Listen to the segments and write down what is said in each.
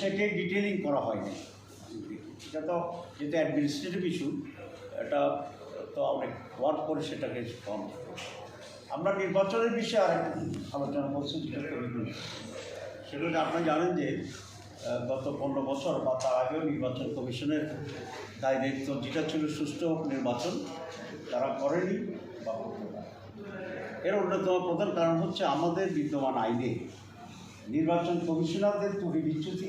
সেটাই ডিটেলিং করা হয়নি এটা তো যেহেতু অ্যাডমিনিস্ট্রেটিভ ইস্যু এটা তো অনেক ওয়ার্ক করে সেটাকে কম আমরা নির্বাচনের বিষয়ে আর আলোচনা করছি। সেটা আপনারা জানেন যে গত পনেরো বছর বা তার আগেও নির্বাচন কমিশনের দায় দায়িত্ব যেটা ছিল সুষ্ঠু নির্বাচন, তারা করেনি বা এর অন্যতম প্রধান কারণ হচ্ছে আমাদের বিদ্যমান আইনে নির্বাচন কমিশনারদের ত্রুটি বিচ্যুতি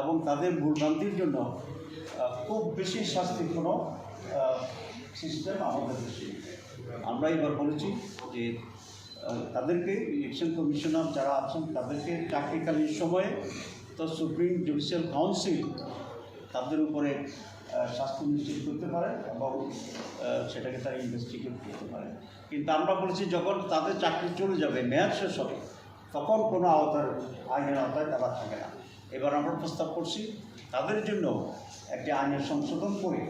এবং তাদের ভুলভ্রান্তির জন্য খুব বেশি শাস্তির কোনো সিস্টেম আমাদের দেশে আমরা এবার বলেছি যে তাদেরকে ইলেকশন কমিশনার যারা আছেন তাদেরকে চাকরিকালীন সময়ে তো সুপ্রিম জুডিশিয়াল কাউন্সিল তাদের উপরে শাস্তি নিশ্চিত করতে পারে এবং সেটাকে তারা ইনভেস্টিগেট করতে পারে। কিন্তু আমরা বলছি, যখন তাদের চাকরি চলে যাবে, মেয়াদ শেষ হবে, তখন কোনো আওতার, আইনের আওতায় তারা থাকে না। এবার আমরা প্রস্তাব করছি, তাদের জন্য একটি আইনের সংশোধন করে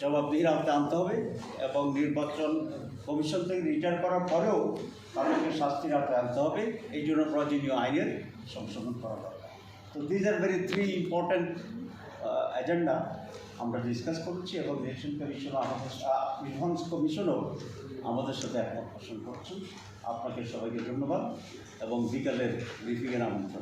জবাবদিহির আওতায় আনতে হবে এবং নির্বাচন কমিশন থেকে রিটায়ার করার পরেও তাদেরকে শাস্তির আওতায় আনতে হবে। এই জন্য প্রয়োজনীয় আইনের সংশোধন করা দরকার। তো these are very three important agenda আমরা ডিসকাস করছি এবং ইলেকশন কমিশনও আমাদের ডিফেন্স কমিশনও আমাদের সাথে একমত পোষণ করছেন। আপনাকে সবাইকে ধন্যবাদ এবং বিকালের ব্রিফিংয়ের আমন্ত্রণ।